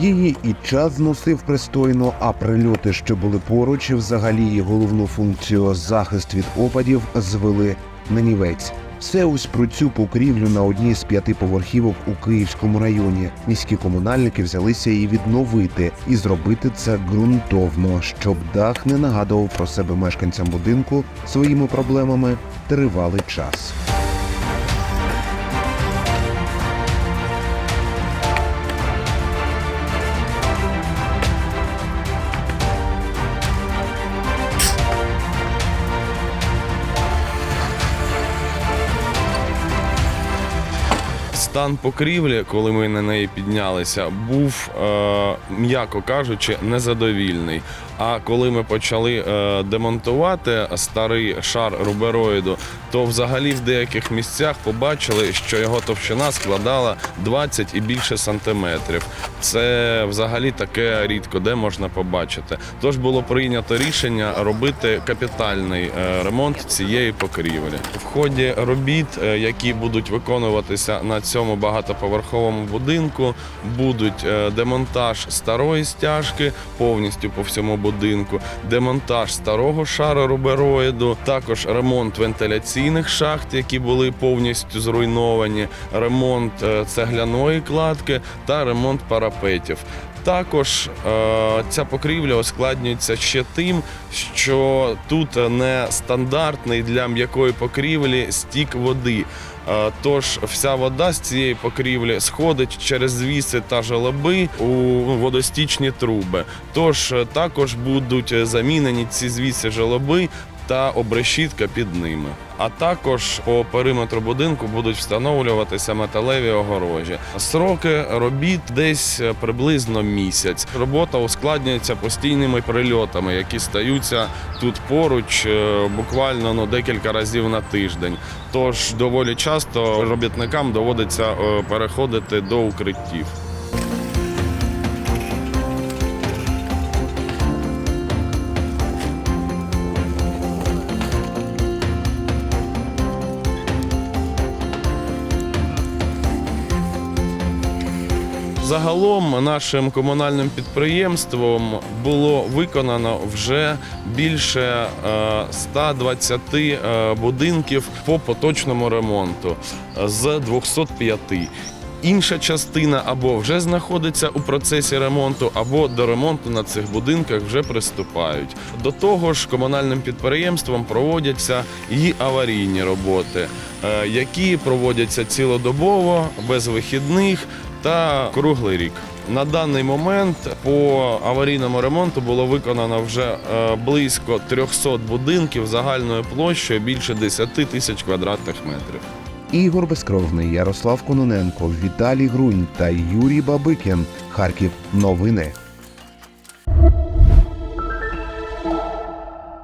Її і час зносив пристойно, а прильоти, що були поруч, взагалі її головну функцію захист від опадів звели на нівець. Все ось про цю покрівлю на одній з п'яти поверхівок у Київському районі. Міські комунальники взялися її відновити і зробити це ґрунтовно, щоб дах не нагадував про себе мешканцям будинку своїми проблемами тривалий час. Стан покрівлі, коли ми на неї піднялися, був, е, м'яко кажучи, незадовільний. А коли ми почали е, демонтувати старий шар рубероїду, то взагалі в деяких місцях побачили, що його товщина складала 20 і більше сантиметрів. Це взагалі таке рідко, де можна побачити. Тож було прийнято рішення робити капітальний е, ремонт цієї покрівлі. В ході робіт, е, які будуть виконуватися на цьому багатоповерховому будинку, будуть е, демонтаж старої стяжки повністю по всьому будинку, демонтаж старого шару рубероїду, також ремонт вентиляційних шахт, які були повністю зруйновані, ремонт е, цегляної кладки та ремонт парапетів. Також е, ця покрівля ускладнюється ще тим, що тут не стандартний для м'якої покрівлі стік води. Е, Тож вся вода з цієї покрівлі сходить через звіси та желоби у водостічні труби. Тож е, також будуть замінені ці звіси желоби та обрешітка під ними. А також по периметру будинку будуть встановлюватися металеві огорожі. Сроки робіт десь приблизно місяць. Робота ускладнюється постійними прильотами, які стаються тут поруч е, буквально ну, декілька разів на тиждень. Тож доволі часто робітникам доводиться е, переходити до укриттів. Загалом нашим комунальним підприємством було виконано вже більше е, 120 е, будинків по поточному ремонту е, з 205. Інша частина або вже знаходиться у процесі ремонту, або до ремонту на цих будинках вже приступають. До того ж, комунальним підприємством проводяться і аварійні роботи, е, які проводяться цілодобово, без вихідних та круглий рік. На даний момент по аварійному ремонту було виконано вже е, близько 300 будинків загальною площею більше 10 тисяч квадратних метрів. Ігор Безкровний, Ярослав Кононенко, Віталій Грунь та Юрій Бабикін. Харків. Новини.